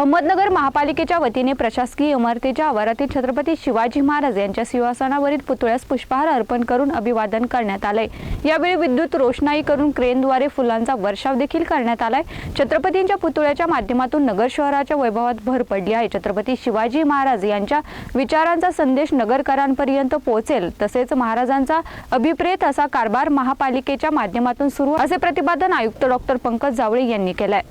अहमदनगर महापालिकेच्या वतीने प्रशासकीय इमारतीच्या आवारातील छत्रपती शिवाजी महाराज यांच्या सिंहासनावरील पुतळ्यास पुष्पहार अर्पण करून अभिवादन करण्यात आलंय. यावेळी विद्युत रोषणाई करून क्रेनद्वारे फुलांचा वर्षाव देखील करण्यात आलाय. छत्रपतींच्या पुतळ्याच्या माध्यमातून नगर शहराच्या वैभवात भर पडली आहे. छत्रपती शिवाजी महाराज यांच्या विचारांचा संदेश नगरकरांपर्यंत पोहोचेल तसेच महाराजांचा अभिप्रेत असा कारभार महापालिकेच्या माध्यमातून सुरू असे प्रतिपादन आयुक्त डॉक्टर पंकज जावळे यांनी केलंय.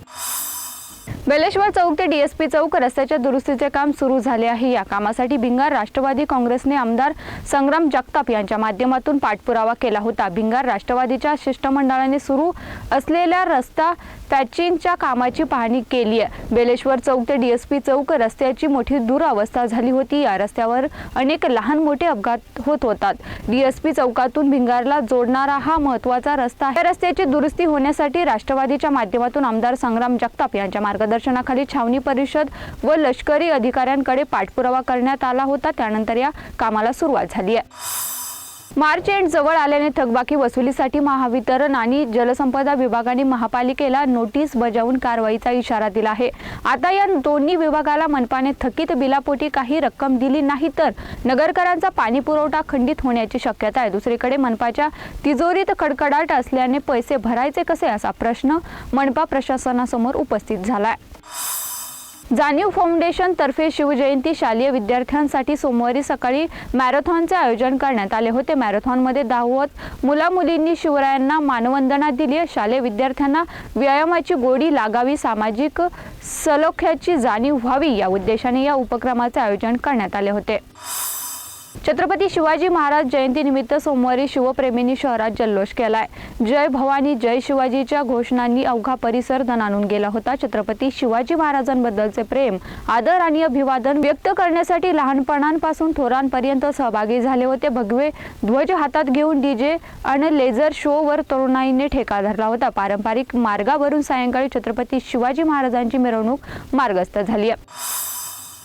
बेलेश्वर चौक ते डीएसपी चौक रस्त्याच्या दुरुस्तीचे काम सुरू झाले आहे. या कामासाठी भिंगार राष्ट्रवादी काँग्रेसने आमदार संग्राम जगताप यांच्या माध्यमातून पाठपुरावा केला होता. भिंगार राष्ट्रवादीच्या शिष्टमंडळाने सुरू असलेल्या रस्ता पॅचिंगच्या कामाची पाहणी केली आहे. बेलेश्वर चौक ते डीएसपी चौक रस्त्याची मोठी दुरावस्था झाली होती. या रस्त्यावर अनेक लहान मोठे अपघात होत होतात. डीएसपी चौकातून भिंगारला जोडणारा हा महत्त्वाचा रस्ता आहे. रस्त्याची दुरुस्ती होण्यासाठी राष्ट्रवादीच्या माध्यमातून आमदार संग्राम जगताप यांच्या मार्गदर्शन मार्गदर्शनाखाली छावणी परिषद व लष्करी अधिकाऱ्यांकडे पाठपुरावा करण्यात आला होता. त्यानंतर या कामाला सुरुवात झाली आहे. मार्च एंड जवळ आल्याने थकबाकी वसुलीसाठी महावितरण आणि जलसंपदा विभागाने महापालिकेला नोटीस बजावून कारवाईचा इशारा दिला आहे. आता या दोन्ही विभागाला मनपाने थकीत बिलापोटी काही रक्कम दिली नाही तर नगरकरांचा पाणी पुरवठा खंडित होण्याची शक्यता आहे. दुसरीकडे मनपाच्या तिजोरीत खडखडाट असल्याने पैसे भरायचे कसे असा प्रश्न मनपा प्रशासनासमोर उपस्थित झाला आहे जाणीव फाउंडेशन तर्फे शिवजयंती शालेय विद्यार्थ्यांसाठी सोमवारी सकाळी मॅरेथॉनचे आयोजन करण्यात आले होते. मॅरेथॉनमध्ये धावत मुलामुलींनी शिवरायांना मानवंदना दिली. शालेय विद्यार्थ्यांना व्यायामाची गोडी लागावी सामाजिक सलोख्याची जाणीव व्हावी या उद्देशाने या उपक्रमाचे आयोजन करण्यात आले होते. छत्रपती शिवाजी महाराज जयंतीनिमित्त सोमवारी शिवप्रेमींनी शहरात जल्लोष केलाय. जय भवानी जय शिवाजीच्या घोषणांनी अवघा परिसर दणानून गेला होता. छत्रपती शिवाजी महाराजांबद्दलचे प्रेम आदर आणि अभिवादन व्यक्त करण्यासाठी लहानपणांपासून थोरांपर्यंत सहभागी झाले होते. भगवे ध्वज हातात घेऊन डीजे आणि लेझर शोवर तरुणाईने ठेका धरला होता. पारंपरिक मार्गावरून सायंकाळी छत्रपती शिवाजी महाराजांची मिरवणूक मार्गस्थ झाली आहे.